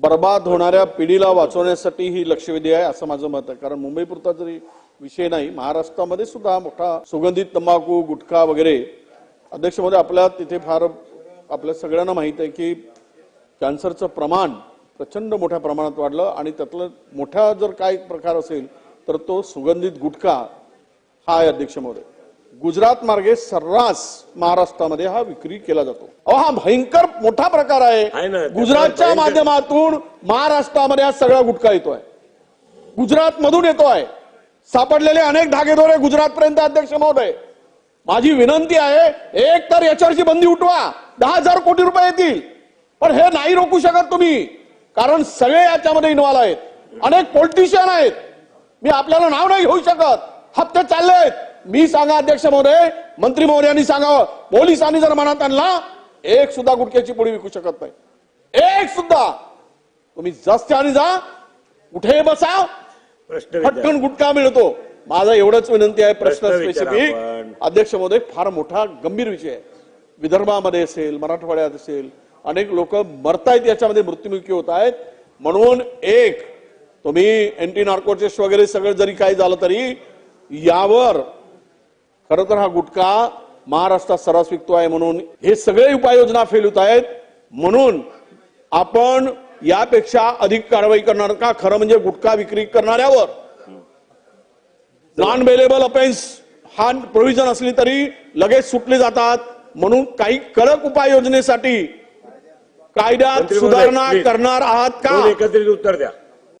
बर्बाद होणाऱ्या पिढीला वाचवण्यासाठी ही लक्षवेधी आहे असं माझं मत आहे. कारण मुंबई पुरता जरी विषय नाही महाराष्ट्रामध्ये सुद्धा मोठा सुगंधित तंबाखू गुटखा वगैरे अध्यक्ष आपल्या तिथे फार आपल्या सगळ्यांना माहीत आहे की कॅन्सरचं प्रमाण प्रचंड मोठ्या प्रमाणात वाढलं आणि त्यातलं मोठा जर काय प्रकार असेल तर तो सुगंधित गुटखा हा आहे अध्यक्ष महोदय गुजरात मार्गे सर्रास महाराष्ट्रामध्ये हा विक्री केला जातो. अहो हा भयंकर मोठा प्रकार आहे. गुजरातच्या माध्यमातून महाराष्ट्रामध्ये हा सगळा गुटखा येतोय. गुजरात मधून येतोय. सापडलेले अनेक धागेदोरे गुजरात पर्यंत अध्यक्ष महोदय. माझी विनंती आहे एक तर याच्यावरची बंदी उठवा. दहा हजार कोटी रुपये येतील. पण हे नाही रोखू शकत तुम्ही. कारण सगळे याच्यामध्ये इन्व्हॉल्व आहेत. अनेक पॉलिटिशियन आहेत. मी आपल्याला नाव नाही घेऊ शकत. हप्ते चालले आहेत मी सांगा अध्यक्ष महोदय मंत्री महोदयांनी सांगावं. पोलिसांनी जर मनात आणला एक सुद्धा गुटख्याची पोळी विकू शकत नाही. एक सुद्धा. तुम्ही जस्त्याने जा कुठे बसा. फटकन गुटखा मिळतो. माझा एवढंच विनंती आहे प्रश्न स्पेसिफिक. अध्यक्ष महोदय फार मोठा गंभीर विषय आहे. विदर्भामध्ये असेल मराठवाड्यात असेल अनेक लोक मरतायत याच्यामध्ये मृत्युमुखी होत आहेत. म्हणून एक तुम्ही एंटी नार्कोटिक्स वगैरे सगळं जरी काही झालं तरी यावर खरं तर हा गुटखा महाराष्ट्रात सर्रास विकतो आहे म्हणून हे सगळे उपाययोजना फेल होत आहेत. म्हणून आपण यापेक्षा अधिक कारवाई करणार का? खरं म्हणजे गुटखा विक्री करणाऱ्यावर. नॉन बेलेबल अफेन्स हा प्रोव्हिजन असली तरी लगेच सुटले जातात. म्हणून काही कडक उपाययोजनेसाठी कायद्यात सुधारणा. करणार आहात का? एकत्रित उत्तर द्या.